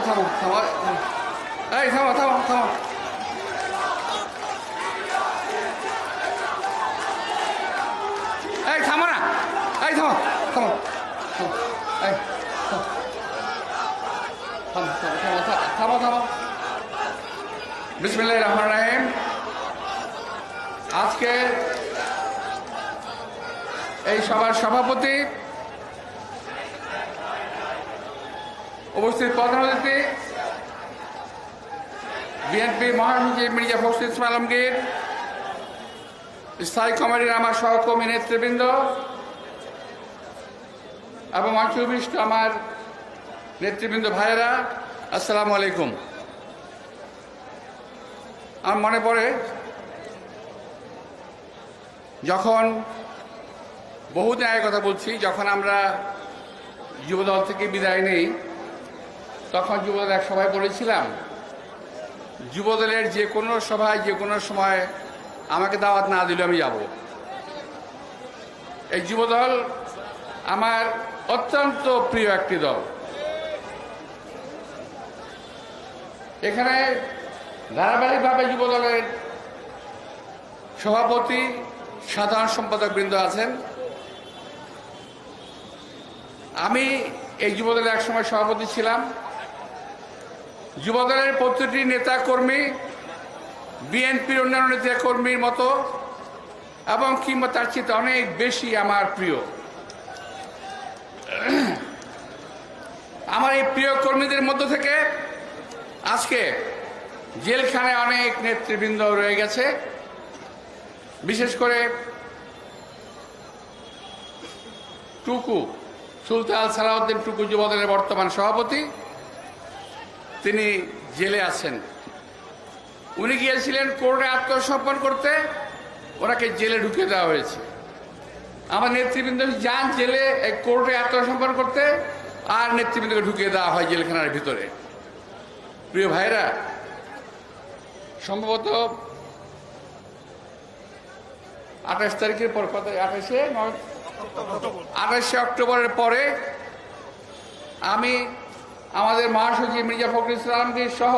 একটু থামো থামো এই থামো থামো থামো এই থামো না এই থামো থামো এই থামো থামো থামো থামো বিসমিল্লাহ রহমান রাহিম আজকে এই সভার সভাপতি উপস্থিত প্রধান অতিথি বিএনপি মহাসচিব মির্জা ফখরুল ইসলাম আলমগীর, স্থায়ী কমিটির আমার সহকর্মী নেতৃবৃন্দ, এবং অংশবিষ্ট আমার নেতৃবৃন্দ ভাইয়েরা, আসসালামু আলাইকুম। আমার মনে পড়ে, যখন বহুদিন আগে কথা বলছি, যখন আমরা যুবদল থেকে বিদায় নেই তখন যুবদল এক সভায় বলেছিলাম, যুবদলের যে কোনো সভায়, যে কোনো সময় আমাকে দাওয়াত না দিলে আমি যাব। এই যুবদল আমার অত্যন্ত প্রিয় একটি দল। এখানে ধারাবাহিকভাবে যুবদলের সভাপতি, সাধারণ সম্পাদক বৃন্দ আছেন। আমি এই যুবদলের একসময় সভাপতি ছিলাম। যুবদলের প্রতিটি নেতা কর্মী বিএনপির অন্যান্য নেতা কর্মীর মতো এবং কিংবা তার চেয়ে অনেক বেশি আমার প্রিয়। আমার এই প্রিয় কর্মীদের মধ্য থেকে আজকে জেলখানায় অনেক নেতৃবৃন্দ রয়ে গেছে। বিশেষ করে টুকু, সুলতান সালাউদ্দিন টুকু যুবদলের বর্তমান সভাপতি তিনি জেলে আছেন। উনি গিয়েছিলেন কোর্টে আত্মসমর্পণ করতে, ওনাকে জেলে ঢুকে দেওয়া হয়েছে। আমার নেতৃবৃন্দ যান জেলে কোর্টে আত্মসমর্পণ করতে, আর নেতৃবৃন্দকে ঢুকিয়ে দেওয়া হয় জেলখানার ভিতরে। প্রিয় ভাইরা সম্ভবত আঠাশ তারিখের পর, কত, আঠাশে? আঠাশে অক্টোবরের পরে আমি আমাদের মহাসচিব মির্জা ফখরুল ইসলামকে সহ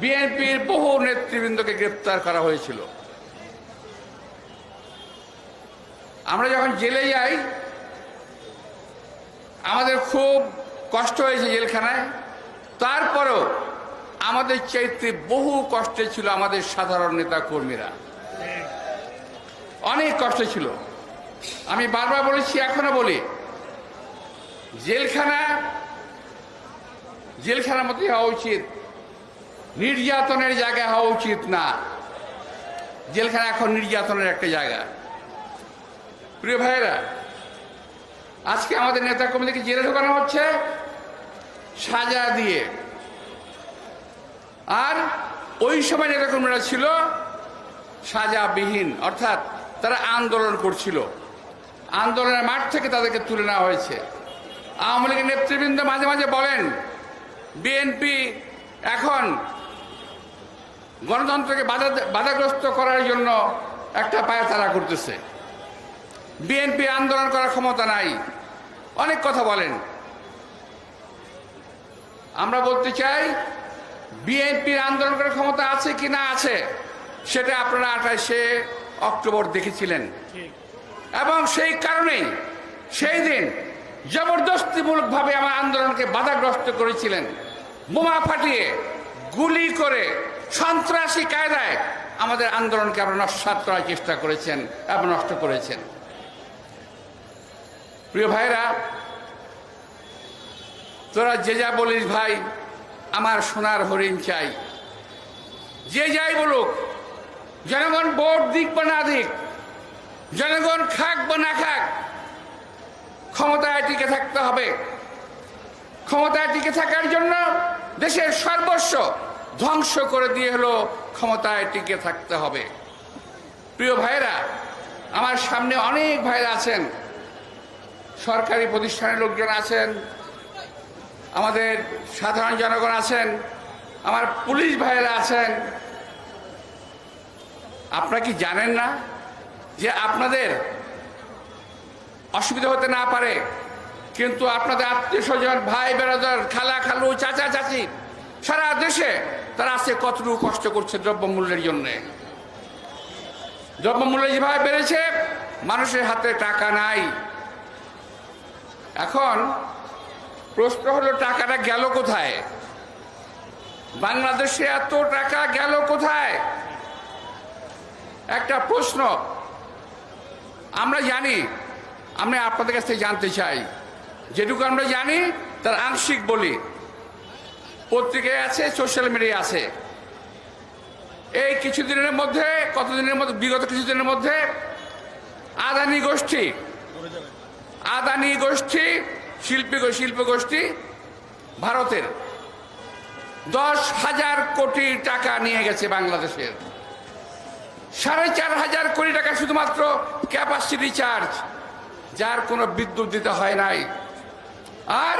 বিএনপির বহু নেতৃবৃন্দকে গ্রেপ্তার করা হয়েছিল। আমরা যখন জেলে যাই, আমাদের খুব কষ্ট হয়েছে জেলখানায়। তারপরেও আমাদের চাইতে বহু কষ্টে ছিল আমাদের সাধারণ নেতা কর্মীরা অনেক কষ্ট ছিল। আমি বারবার বলেছি, এখনও বলি, জেলখানা জেলখানার মধ্যে হওয়া উচিত। নির্যাতনের জায়গা হওয়া উচিত না। জেলখানা এখন নির্যাতনের একটা জায়গা। প্রিয় ভাইয়েরা, আজকে আমাদের নেতা কর্মীদেরকে জেলে ঢোকানো হচ্ছে সাজা দিয়ে। আর ওই সময় নেতা কর্মীরা ছিল সাজাবিহীন, অর্থাৎ তারা আন্দোলন করছিল। আন্দোলনের মাঠ থেকে তাদেরকে তুলে নেওয়া হয়েছে। আওয়ামী লীগের নেতৃবৃন্দ মাঝে মাঝে বলেন বিএনপি এখন গণতন্ত্রকে বাধা বাধাগ্রস্ত করার জন্য একটা পায়তারা করতেছে। বিএনপি আন্দোলন করার ক্ষমতা নাই। অনেক কথা বলেন। আমরা বলতে চাই বিএনপির আন্দোলন করার ক্ষমতা আছে কি না আছে সেটা আপনারা আঠাশে অক্টোবর দেখেছিলেন। এবং সেই কারণেই সেই দিন জবরদস্তিমূলকভাবে আমার আন্দোলনকে বাধাগ্রস্ত করেছিলেন। বোমা ফাটিয়ে, গুলি করে, সন্ত্রাসী কায়দায় আমাদের আন্দোলনকে আপনারা নস্বাত করার চেষ্টা করেছেন এবং নষ্ট করেছেন। প্রিয় ভাইরা তোরা যে যা বলিস ভাই, আমার সোনার হরিণ চাই। যে যাই বলুক, জনগণ ভোট দিক বা না দিক, জনগণ খাক বা না খাক ক্ষমতায় টিকে থাকতে হবে। ক্ষমতায় টিকে থাকার জন্য দেশের সর্বস্ব ধ্বংস করে দিয়ে হলো ক্ষমতায় টিকে থাকতে হবে। প্রিয় ভাইরা আমার সামনে অনেক ভাইরা আছেন। সরকারি প্রতিষ্ঠানের লোকজন আছেন। আমাদের সাধারণ জনগণ আছেন। আমার পুলিশ ভাইয়েরা আছেন। আপনারা কি জানেন না যে আপনাদের অসুবিধা হতে না পারে। কিন্তু আপনাদের আত্মীয় স্বজন ভাই বেড়াদার, খালা, খালু, চাচা, চাচি, সারা দেশে তারা আছে কতটুকু কষ্ট করছে দ্রব্যমূল্যের জন্যে। দ্রব্যমূল্য যেভাবে বেড়েছে, মানুষের হাতে টাকা নাই। এখন প্রশ্ন হলো, টাকাটা গেল কোথায়? বাংলাদেশে এত টাকা গেল কোথায়? একটা প্রশ্ন। আমরা জানি আমরা আপনাদের কাছ থেকে জানতে চাই। যেটুকু আমরা জানি, তার আংশিক বলি। পত্রিকায় আছে, সোশ্যাল মিডিয়ায় আছে। এই কিছুদিনের মধ্যে, কতদিনের মধ্যে, বিগত কিছুদিনের মধ্যে, আদানি গোষ্ঠী আদানি গোষ্ঠী, শিল্পী শিল্প গোষ্ঠী ভারতের দশ হাজার কোটি টাকা নিয়ে গেছে বাংলাদেশের। সাড়ে চার হাজার কোটি টাকা শুধুমাত্র ক্যাপাসিটি চার্জ যার কোনো বিদ্যুৎ দিতে হয় নাই। আর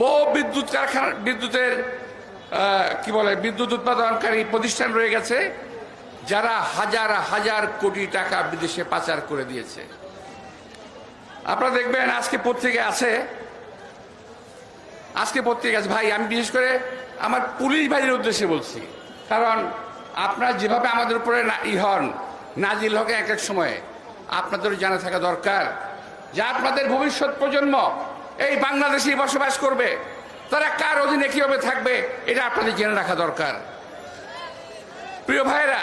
বহু বিদ্যুৎ কারখানা বিদ্যুতের কি বলে, বিদ্যুৎ উৎপাদনকারী প্রতিষ্ঠান রয়ে গেছে, যারা হাজার হাজার কোটি টাকা বিদেশে পাচার করে দিয়েছে। আপনারা দেখবেন আজকে পত্রিকায় আছে, আজকে পত্রিকা আছে। ভাই, আমি বিশেষ করে আমার পুলিশ ভাইয়ের উদ্দেশ্যে বলছি, কারণ আপনারা যেভাবে আমাদের উপরে ই হন, নাজিল হকে এক এক সময়ে আপনাদেরও জানা থাকা দরকার যে আপনাদের ভবিষ্যৎ প্রজন্ম এই বাংলাদেশেই বসবাস করবে। তারা কার অধীনে কীভাবে থাকবে, এটা আপনাদের জেনে রাখা দরকার। প্রিয় ভাইয়েরা,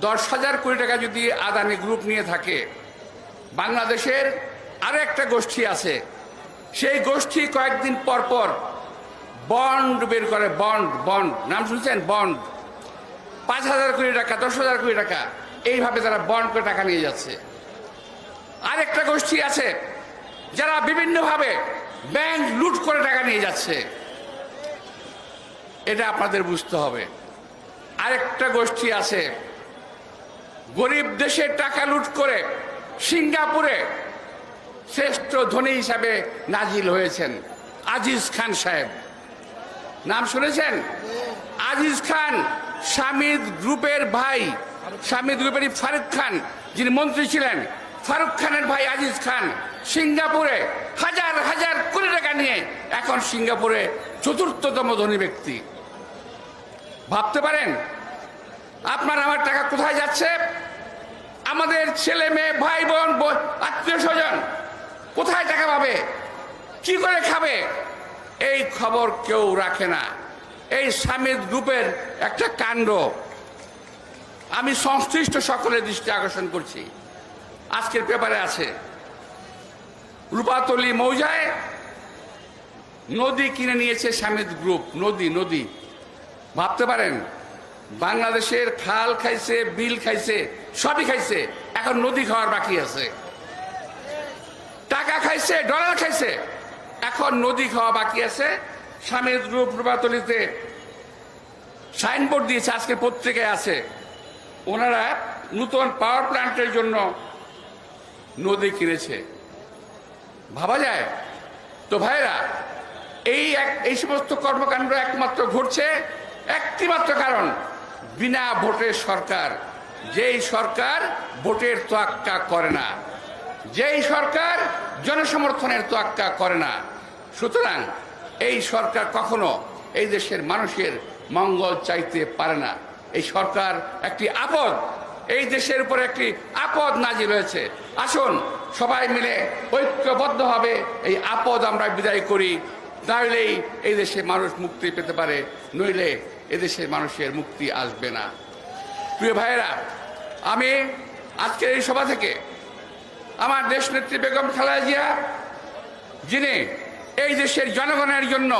দশ হাজার কোটি টাকা যদি আদানি গ্রুপ নিয়ে থাকে, বাংলাদেশের আরও একটা গোষ্ঠী আছে। সেই গোষ্ঠী কয়েকদিন পর পর বন্ড বের করে, বন্ড বন্ড, নাম শুনছেন? বন্ড। পাঁচ হাজার কোটি টাকা, দশ হাজার কোটি টাকা। এইভাবে তারা বন্ড করে টাকা নিয়ে যাচ্ছে। আরেকটা গোষ্ঠী আছে, যারা বিভিন্নভাবে ব্যাংক লুট করে টাকা নিয়ে যাচ্ছে। এটা আপনাদের বুঝতে হবে। আরেকটা গোষ্ঠী আছে, গরিব দেশের টাকা লুট করে সিঙ্গাপুরে শ্রেষ্ঠ ধনী হিসাবে নাজিল হয়েছেন আজিজ খান সাহেব। নাম শুনেছেন? আজিজ খান স্বামীদ গ্রুপের ভাই। স্বামীদ গ্রুপের ফারুক খান, যিনি মন্ত্রী ছিলেন, ফারুক খানের ভাই আজিজ খান, সিঙ্গাপুরে হাজার হাজার কোটি টাকা নিয়ে এখন সিঙ্গাপুরে চতুর্থতম ধনী ব্যক্তি। ভাবতে পারেন, আপনার আমার টাকা কোথায় যাচ্ছে? আমাদের ছেলে মেয়ে, ভাই বোন আত্মীয় স্বজন কোথায় টাকা পাবে? কি করে খাবে? এই খবর কেউ রাখে না। এই স্বামীর গ্রুপের একটা কাণ্ড। আমি সংশ্লিষ্ট সকলের দৃষ্টি আকর্ষণ করছি। আজকের পেপারে আছে, রূপাতলি মৌজায় নদী কিনে নিয়েছে স্বামীর গ্রুপ। নদী নদী। ভাবতে পারেন, বাংলাদেশের খাল খাইছে, বিল খাইছে, সবই খাইছে, এখন নদী খাওয়ার বাকি আছে। টাকা খাইছে, ডলার খাইছে, এখন নদী খাওয়া বাকি আছে। স্বামীর গ্রুপ রূপাতলিতে সাইনবোর্ড দিয়েছে, আজকে পত্রিকায় আছে। ওনারা নূতন পাওয়ার প্ল্যান্টের জন্য নদী কিনেছে। ভাবা যায়? তো ভাইরা এই এক, এই সমস্ত কর্মকাণ্ড একমাত্র ঘটছে একটি মাত্র কারণ, বিনা ভোটের সরকার। যেই সরকার ভোটের তোয়াক্কা করে না, যেই সরকার জনসমর্থনের তোয়াক্কা করে না, সুতরাং এই সরকার কখনো এই দেশের মানুষের মঙ্গল চাইতে পারে না। এই সরকার একটি আপদ, এই দেশের উপরে একটি আপদ নাজিল হয়েছে। আসুন, সবাই মিলে ঐক্যবদ্ধভাবে এই আপদ আমরা বিদায় করি। তাহলেই এই দেশে মানুষ মুক্তি পেতে পারে, নইলে এদেশের মানুষের মুক্তি আসবে না। প্রিয় ভাইয়েরা, আমি আজকের এই সভা থেকে আমার দেশ নেত্রী বেগম খালেদা জিয়া, যিনি এই দেশের জনগণের জন্য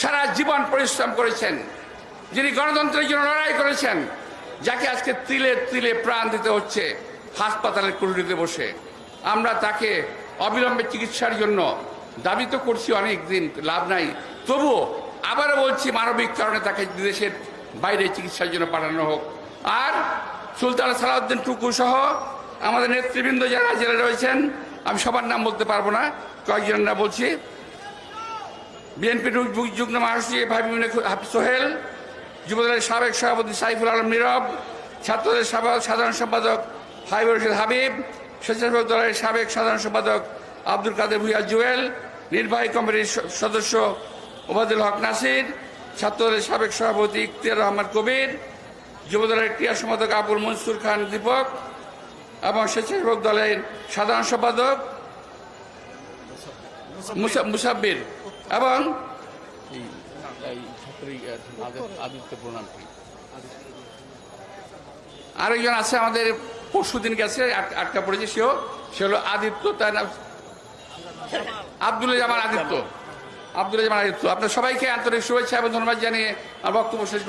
সারা জীবন পরিশ্রম করেছেন যিনি গণতন্ত্রের জন্য লড়াই করেছেন, যাকে আজকে তিলে তিলে প্রাণ দিতে হচ্ছে হাসপাতালের কুড়িতে বসে। আমরা তাকে অবিলম্বে চিকিৎসার জন্য দাবি তো করছি অনেক দিন লাভ নাই। তবুও আবারও বলছি, মানবিক কারণে তাকে দেশের বাইরে চিকিৎসার জন্য পাঠানো হোক। আর সুলতান সালাউদ্দিন টুকু সহ আমাদের নেতৃবৃন্দ যারা জেলে রয়েছেন, আমি সবার নাম বলতে পারব না, কয়েকজনের বলছি। বিএনপি যুগ্ম মহাসচিব হাফিজ সোহেল যুবদলের সাবেক সভাপতি সাইফুল আলম নীরব ছাত্রদের সাধারণ সম্পাদক হাইবুল রশিদ হাবিব, স্বেচ্ছাসেবক দলের সাবেক সাধারণ সম্পাদক আব্দুল কাদের ভুইয়া জুয়েল, নির্বাহী কমিটির সদস্য ওবায়দুল হক নাসির, ছাত্রদলের সাবেক সভাপতি ইখতিয়ার রহমান কবির, যুবদলের ক্রীড়া সম্পাদক আবুল মনসুর খান দীপক এবং স্বেচ্ছাসেবক দলের সাধারণ সম্পাদক মুসা- মুসাব্বির এবং আদিত্য প্রণাম আরেকজন আছে আমাদের পরশু দিন গেছে একটা আটকা পড়েছে সেও সে হলো আদিত্য তার নাম আব্দুল জামান আদিত্য। আব্দুল জামান আদিত্য। আপনার সবাইকে আন্তরিক শুভেচ্ছা এবং ধন্যবাদ জানিয়ে আমার বক্তব্য শেষ